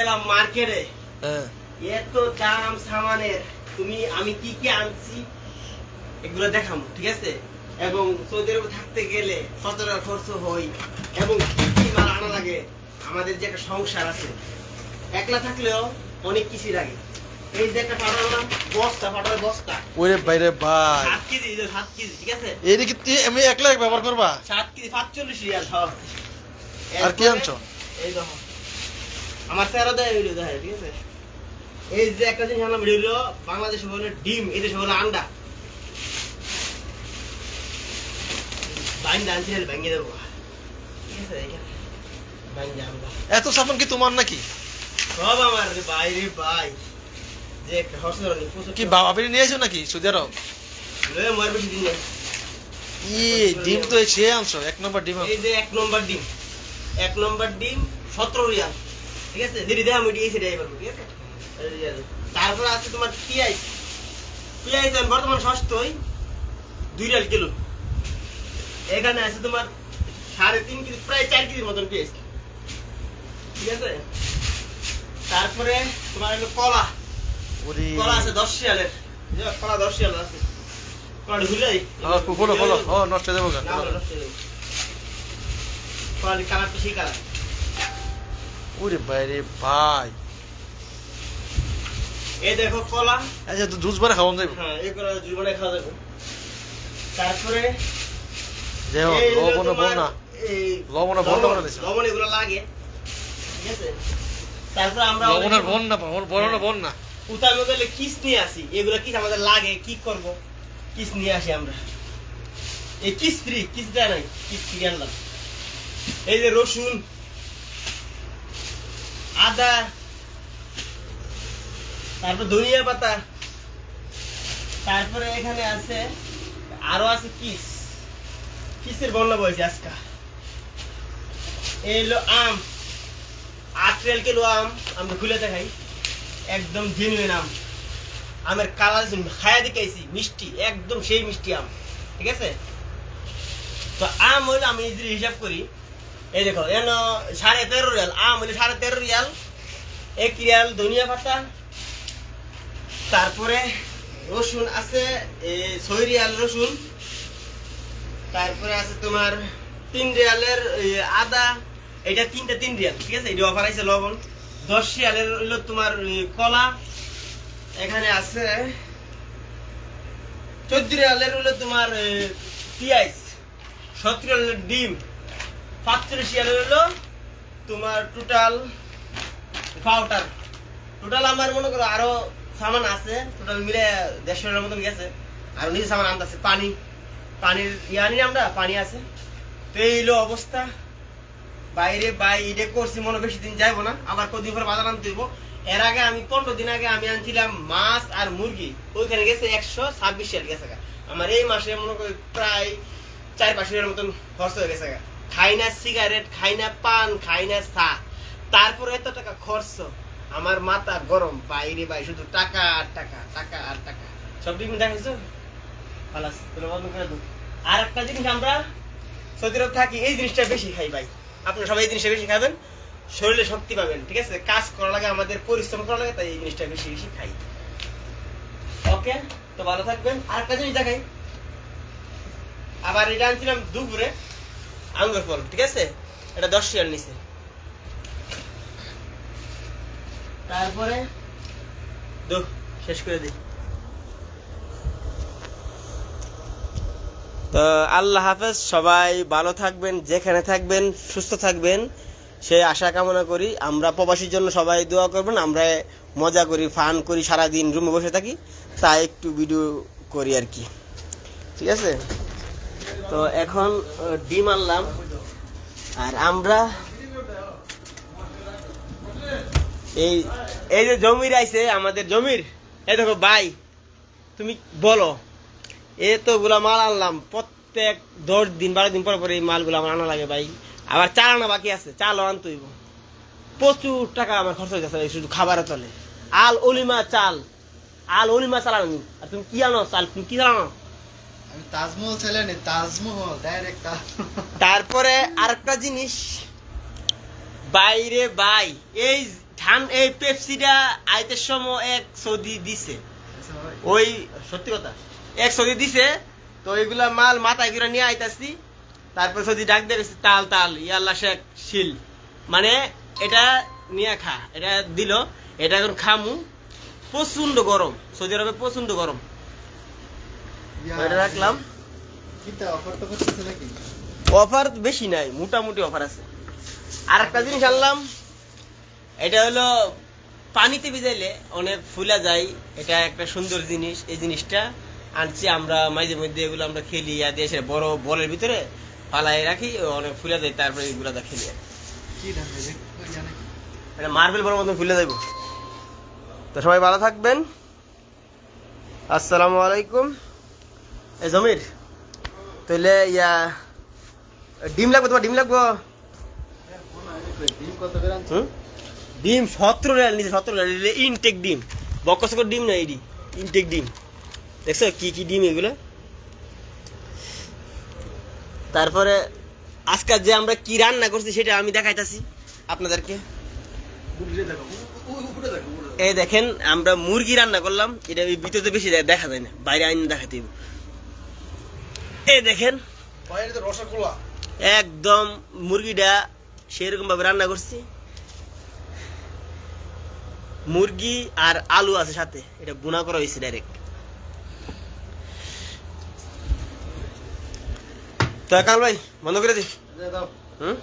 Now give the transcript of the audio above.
গেলাম মার্কেটে। হ্যাঁ। এত দাম সামানের তুমি আমি কি কি আনছি? এগুলো দেখাম ঠিক আছে? এবং সৌদি আরবে থাকতে গেলে কত টাকা খরচ হই এবং কি কি মাল আনা লাগে আমাদের যে একটা সংসার আছে। একলা থাকলেও অনেক কিছু লাগে। এই যে একটা পাঠালাম বস্তা পাঠালে বস্তা। ওরে বাইরে ভাই। সাত কেজি সাত কেজি ঠিক আছে? এই কি আমি একলা ব্যবহার করবা? সাত কেজি পাঁচচল্লিশ রিয়াল আর কি আনছো? এই দেখো। আমার স্যারও দেয় ভিডিও দেয় ঠিক আছে? এই যে একটা জিনিস আনলাম ভিডিও বাংলাদেশে বলে ডিম এই দেশে বলে আন্ডা। এত সাবান কি তোমার নাকি? সব আমার ভাই রে ভাই। যে একটা হসপিটাল কি বাবা বেরিয়ে নিয়ে নাকি সৌদি আরব? মর বেশি দিন ই ডিম তো সে আনছো এক নম্বর ডিম এই যে এক নম্বর ডিম এক নম্বর ডিম সতেরো রিয়াল। ঠিক আছে আমি ঠিক আছে আছে তোমার পিঁয়াজ পিঁয়াজ বর্তমান সস্তই দুই রিয়াল কিলো এখানে আছে তোমার সাড়ে তিন কেজি প্রায় চার কেজির মতন ঠিক আছে তারপরে তোমার হলো কলা কলা আছে দশ যে কলা দশ রিয়াল আছে কলা হ্যাঁ, বলো বলো নষ্ট হয়ে যাব কালারটা সেই কালার ওরে বাইরে ভাই। এই দেখো কলা। আচ্ছা তো জুস বারে খাওয়ান যাইব। হ্যাঁ এই কলা জীবনে খাওয়া যাবে তারপরে যে লবণ বন্যা। লবণে বন্যা করে দিছে। লবণ এগুলো লাগে। ঠিক আছে? তারপরে আমরা লবণের বন্যা পাবো বড় বন্যা। উতার মধ্যে কিস নিয়ে আসি। এগুলো কিস আমাদের লাগে কি করব? কিস নিয়ে আসি আমরা। এই কিস ফ্রি কিস দেয় নাই? কিস ফ্রি আনলাম। এই যে রসুন আদা, তারপর ধনিয়া পাতা, তারপরে এখানে আছে, আরও আছে কিস। কিসের বন্যা বয়েছে আজকা? এই হলো আম। আট রিয়াল কিলো আম, আমরা খুলে দেখাই। একদম জেনুইন আম। আমের কালার খায়া দেখাইছি মিষ্টি, একদম সেই মিষ্টি আম। ঠিক আছে? তো আম হইল আমি যদি হিসাব করি এই দেখো, এন সাড়ে তেরো রিয়াল, আম হইল সাড়ে তেরো রিয়াল, এক রিয়াল ধনিয়া পাতা, তারপরে রসুন আছে ছয় রিয়াল রসুন, তারপরে আছে তোমার তিন রিয়ালের আদা, এটা তিনটা তিন রিয়াল, ঠিক আছে? এটা অফার আছে লবণ। দশ রিয়ালের হইল তোমার কলা, এখানে আছে চোদ্দ রিয়ালের হইল তোমার পেঁয়াজ, সতেরো ডিম পাঁচত্রিশ রিয়ালের হইল তোমার টোটাল পাউডার টোটাল আমার মনে করো আরও সামান আছে টোটাল মিলে দেড়শো টাকার মতন গেছে। আর নিজে সামান আনতেছে পানি। পানির ইয়ে আনি আমরা, পানি আছে। তো এই হলো অবস্থা। বাইরে বাইরে করছি, মনে বেশি দিন যাইবো না। আবার কদিন পরে বাজার আনতে হইব। এর আগে আমি, পনেরো দিন আগে আমি আনছিলাম মাছ আর মুরগি। ওইখানে গেছে একশো ছাব্বিশ রিয়াল গেছে। আমার এই মাসে মনে করি প্রায় চার পাঁচ মতন খরচ হয়ে গেছে। খাই না সিগারেট খাই না পান, খাই না চা। তারপরে এত টাকা খরচ। আমার মাথা গরম বাইরে বাই শুধু টাকা আর টাকা টাকা আর টাকা। সব দিন দেখাইছো। আর একটা জিনিস আমরা সৌদি থাকি, এই জিনিসটা বেশি খাই ভাই। আপনারা সবাই এই জিনিসটা বেশি খাবেন, শরীরে শক্তি পাবেন, ঠিক আছে? কাজ করা লাগে, আমাদের পরিশ্রম করা লাগে, তাই এই জিনিসটা বেশি বেশি খাই। ওকে, তো ভালো থাকবেন। আর একটা জিনিস দেখাই। আবার এটা আনছিলাম দুপুরে। আঙ্গুর ফল ঠিক আছে? এটা দশ রিয়াল নিছে তারপরে, দু, শেষ করে দিই। তো আল্লাহ হাফেজ, সবাই ভালো থাকবেন, যেখানে থাকবেন, সুস্থ থাকবেন। সেই আশা কামনা করি, আমরা প্রবাসীর জন্য সবাই দোয়া করবেন, আমরা মজা করি, ফান করি সারা দিন রুমে বসে থাকি, তাই একটু ভিডিও করি আর কি। ঠিক আছে? তো এখন ডিম আনলাম। আর আমরা এই এই যে জমির আইছে, আমাদের জমির। এই দেখো ভাই, তুমি বলো এ তো গুলা মাল আনলাম, প্রত্যেক দশ দিন, বারো দিন পর পর এই মালগুলো আমার আনা লাগে ভাই। আবার চাল আনা বাকি আছে, চালও আনতে হইব। প্রচুর টাকা আমার খরচ হয়ে যাচ্ছে শুধু খাবারের তলে। আল অলিমা চাল, আল অলিমা চাল আনি আর তুমি কি আনো? চাল তুমি কি চাল আনো? আমি তাজমহল ছেলে নি তাজমহল ডাইরেক্ট তারপরে আরেকটা জিনিস। বাইরে বাই এই ঠান এই পেপসিটা আইতের সময় এক সৌদি দিছে। আচ্ছা ওই সত্যি কথা? এক সৌদি দিছে তো এইগুলা মাল মাথায় করে নিয়ে আইতাছি। তারপর সৌদি ডাক দিয়ে তাল তাল ইয়াল্লা শেখ শিল। মানে এটা নিয়ে খা এটা দিল এটা এখন খামু। প্রচণ্ড গরম সৌদি আরবে প্রচণ্ড গরম। ইয়া, রাখলাম। অফার বেশি নাই মোটামুটি অফার আছে। আর একটা জিনিস আনলাম এটা হলো পানিতে ভিজাইলে অনেক ফুলা যায় এটা একটা সুন্দর জিনিস এই জিনিসটা আনছি আমরা মাঝে মধ্যে এগুলো আমরা খেলি আর এসে বড় বলের ভিতরে পালাই রাখি অনেক ফুলা যায় তারপরে এগুলো দা খেলি। এটা মার্বেল বড় মতন ফুলে যাইব। তো সবাই ভালো থাকবেন। আসসালামু আলাইকুম। এই জমির? তাহলে ইয়া ডিম লাগবে তোমার ডিম লাগবো? ডিম সতেরো রিয়াল নিচে সতেরো রিয়াল। ইনটেক ডিম। বকসকর ডিম না এডি ইনটেক ডিম। দেখছ কি কি ডিম এগুলো? তারপরে আজকাল যে আমরা কি রান্না করছি সেটা আমি দেখাইতাছি আপনাদেরকে। এই দেখেন আমরা মুরগি রান্না করলাম এটা ভিতরে বেশি দেখা যায় না বাইরে আইন দেখাতে। এই দেখেন। একদম মুরগিটা সেরকম ভাবে রান্না করছি। মুরগি আর আলু আছে সাথে এটা বুনা করা হয়েছে ডাইরেক্ট তো কাল ভাই বন্ধ করে দি। হম হুম?